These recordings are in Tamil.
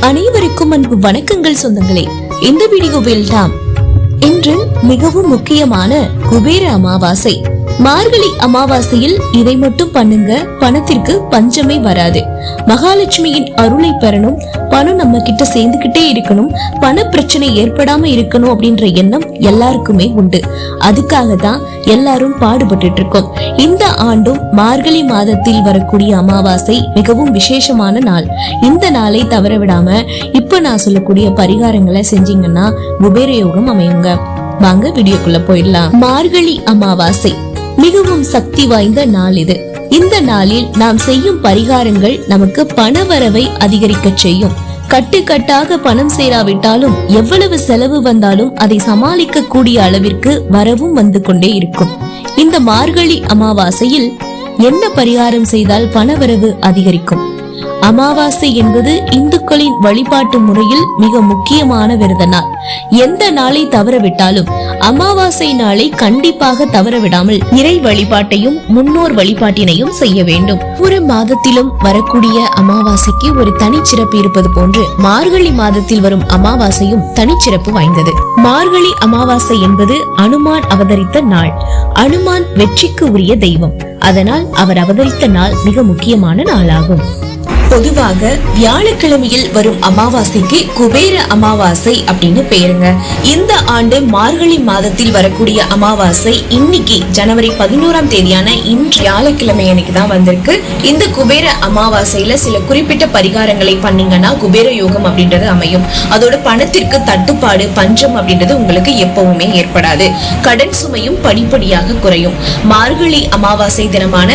அனைவருக்கும் அன்பு வணக்கங்கள் சொந்தங்களே. இந்த வீடியோவில் நாம் இன்று மிகவும் முக்கியமான குபேர அமாவாசை மார்கழி அமாவாசையில் இதை மட்டும் பண்ணுங்க பணத்திற்கு பஞ்சமே வராது. மகாலட்சுமியின் அருளை பெறணும் பணம் நம்ம கிட்ட சேர்ந்துகிட்டே இருக்கணும் பண பிரச்சனை ஏற்படாம இருக்கணும் அப்படின்ற எண்ணம் எல்லாருக்குமே உண்டு. அதுக்காக தான் எல்லாரும் பாடுபட்டு இருக்கோம் இந்த ஆண்டும் மார்கழி மாதத்தில் வரக்கூடிய அமாவாசை மிகவும் விசேஷமான நாள். இந்த நாளை தவற விடாம இப்ப நான் சொல்லக்கூடிய பரிகாரங்களை செஞ்சீங்கன்னா குபேர யோகம் அமையுங்க. வாங்க வீடியோக்குள்ள போயிடலாம். மார்கழி அமாவாசை. மிகவும் சக்தி வாய்ந்த நாள் இது. இந்த நாளில் நாம் செய்யும் பரிகாரங்கள் நமக்கு பணவரவை அதிகரிக்க செய்யும். கட்டுக்கட்டாக பணம் சேராவிட்டாலும் எவ்வளவு செலவு வந்தாலும் அதை சமாளிக்க கூடிய அளவிற்கு வரவும் வந்து கொண்டே இருக்கும். இந்த மார்கழி அமாவாசையில் என்ன பரிகாரம் செய்தால் பணவரவு அதிகரிக்கும்? அமாவாசை என்பது இந்துக்களின் வழிபாட்டு முறையில் மிக முக்கியமான விரத நாள் எந்த நாளை தவறவிட்டாலும் அமாவாசை நாளை கண்டிப்பாக தவறவிடாமல் இறை வழிபாட்டையும் முன்னோர் வழிபாட்டினையும் செய்ய வேண்டும். ஒரு மாதத்திலும் வரக்கூடிய அமாவாசைக்கு ஒரு தனிச்சிறப்பு இருப்பது போன்று மார்கழி மாதத்தில் வரும் அமாவாசையும் தனிச்சிறப்பு வாய்ந்தது. மார்கழி அமாவாசை என்பது அனுமான் அவதரித்த நாள். அனுமான் வெற்றிக்கு உரிய தெய்வம். அதனால் அவர் அவதரித்த நாள் மிக முக்கியமான நாளாகும். பொதுவாக வியாழக்கிழமையில் வரும் அமாவாசைக்கு குபேர அமாவாசை அப்படின்னு பேருங்க. இந்த ஆண்டு மார்கழி மாதத்தில் வரக்கூடிய அமாவாசை இன்னைக்கு ஜனவரி பதினோராம் தேதியான இன்று வியாழக்கிழமை அன்னைக்கு தான் வந்திருக்கு. இந்த குபேர அமாவாசையில சில குறிப்பிட்ட பரிகாரங்களை பண்ணீங்கன்னா குபேர யோகம் அப்படின்றது அமையும். அதோட பணத்திற்கு தட்டுப்பாடு பஞ்சம் அப்படின்றது உங்களுக்கு எப்பவுமே ஏற்படாது. கடன் சுமையும் படிப்படியாக குறையும். மார்கழி அமாவாசை தினமான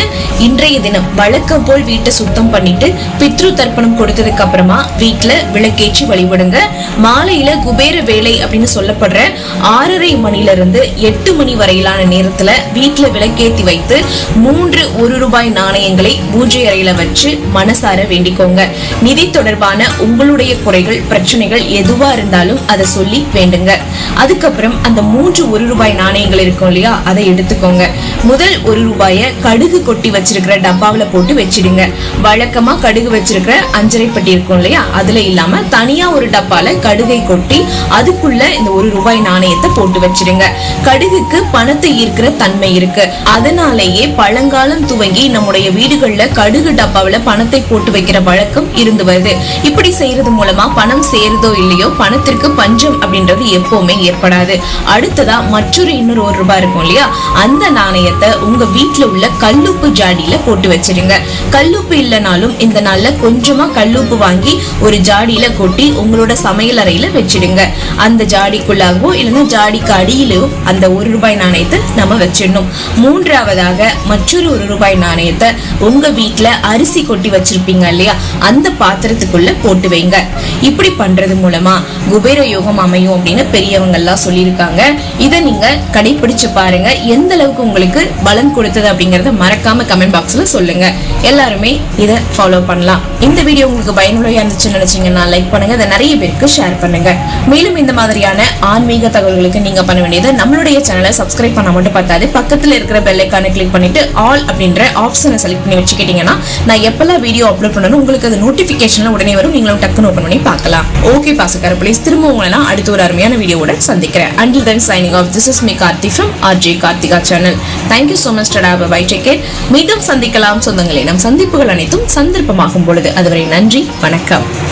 இன்றைய தினம் வழக்கம் போல் வீட்டை சுத்தம் பண்ணிட்டு பித்ரு தர்ப்பணம் கொடுத்ததுக்கு அப்புறமா வீட்டுல விளக்கேற்றி வழிபடுங்க. மாலையில குபேர வேலை அப்படின்னு சொல்லப்படுற ஆறரை மணில இருந்து எட்டு மணி வரையிலான நேரத்துல வீட்டுல விளக்கேத்தி வைத்து மூன்று ஒரு ரூபாய் நாணயங்களை பூஜை அறையில வச்சு மனசார வேண்டிக்கோங்க. நிதி தொடர்பான உங்களுடைய குறைகள் பிரச்சனைகள் எதுவா இருந்தாலும் அதை சொல்லி வேண்டுங்க. அதுக்கப்புறம் அந்த மூன்று ஒரு ரூபாய் நாணயங்கள் இருக்கும் இல்லையா அதை எடுத்துக்கோங்க. முதல் ஒரு ரூபாய கடுகு கொட்டி வச்சிருக்கிற டப்பாவுல போட்டு வச்சிடுங்க. வழக்கமா கடுகு வச்சிருக்கிற அஞ்சரை பட்டி இருக்கும் இல்லையா? அதுல இல்லாம தனியா ஒரு டப்பால கடுகை கொட்டி அதுக்குள்ள இந்த ஒரு ரூபாய் நாணயத்தை போட்டு வச்சிருங்க. கடுகுக்கு பணத்தை ஈர்க்கிற தன்மை இருக்கு. அதனாலேயே பழங்காலம் துவங்கி நம்முடைய வீடுகள்ல கடுகு டப்பாவுல பணத்தை போட்டு வைக்கிற வழக்கம் இருந்து வருது. இப்படி செய்யறது மூலமா பணம் சேருதோ இல்லையோ பணத்திற்கு பஞ்சம் அப்படின்றது எப்பவுமே ஏற்படாது. அடுத்ததா மற்றொரு இன்னொரு ஒரு ரூபாய் இருக்கும் இல்லையா? அந்த நாணயத்தை உங்க வீட்டுல உள்ள கல்லுப்பு ஜாடியில போட்டு வச்சிருங்க. கல்லுப்பு இல்லைனாலும் இந்த நாள் நாள்ல கொஞ்சமா கல்லுப்பு வாங்கி ஒரு ஜாடியில கொட்டி உங்களோட சமையல் அறையில வச்சிடுங்க. அந்த ஜாடிக்குள்ளாகவோ இல்லைன்னா ஜாடிக்கு அடியிலோ அந்த ஒரு ரூபாய் நாணயத்தை நம்ம வச்சிடணும். மூன்றாவதாக மற்றொரு ஒரு ரூபாய் நாணயத்தை உங்க வீட்டுல அரிசி கொட்டி வச்சிருப்பீங்க இல்லையா? அந்த பாத்திரத்துக்குள்ள போட்டு வைங்க. இப்படி பண்றது மூலமா குபேர யோகம் அமையும் அப்படின்னு பெரியவங்க எல்லாம் சொல்லியிருக்காங்க. இதை நீங்க கடைபிடிச்சு பாருங்க. எந்த அளவுக்கு உங்களுக்கு பலன் கொடுத்தது அப்படிங்கறத மறக்காம கமெண்ட் பாக்ஸ்ல சொல்லுங்க. எல்லாருமே இதை ஃபாலோ பண்ணலாம். இந்த வீடியோ உங்களுக்கு பயனுள்ளதா இருந்துச்சுன்னு நினைச்சீங்கன்னா லைக் பண்ணுங்க. இதை நிறைய பேருக்கு ஷேர் பண்ணுங்க. மேலும் இந்த மாதிரியான ஆன்மீக தகவல்களுக்கு நீங்க பண்ண வேண்டியது நம்மளுடைய சேனலை சப்ஸ்கிரைப் பண்ண மட்டும் பார்த்தாது பக்கத்துல இருக்கிற பெல் ஐக்கானை கிளிக் பண்ணிட்டு ஆல் அப்படின்ற ஆப்ஷனை செலக்ட் பண்ணி வச்சுக்கிட்டீங்கன்னா நான் எப்பெல்லாம் வீடியோ அப்லோட் பண்ணணும் உங்களுக்கு அது நோட்டிபிகேஷன்ல உடனே வரும். நீங்களும் டக்குன்னு ஓப்பன் பண்ணி பார்க்கலாம். ஓகே பாசக்கார பிளீஸ் திரும்ப உங்களை நான் அடுத்த ஒரு அருமையான வீடியோவோட சந்திக்கிறேன். Until then signing off this is me Karthi from RJ Karthika channel thank you so much ta-ta bye take care மீண்டும் சந்திக்கலாம். சொந்தங்களே நம் சந்திப்புகள் அனைத்தும் சந்தர்ப்பமாகும். பொழுது அதுவரை நன்றி வணக்கம்.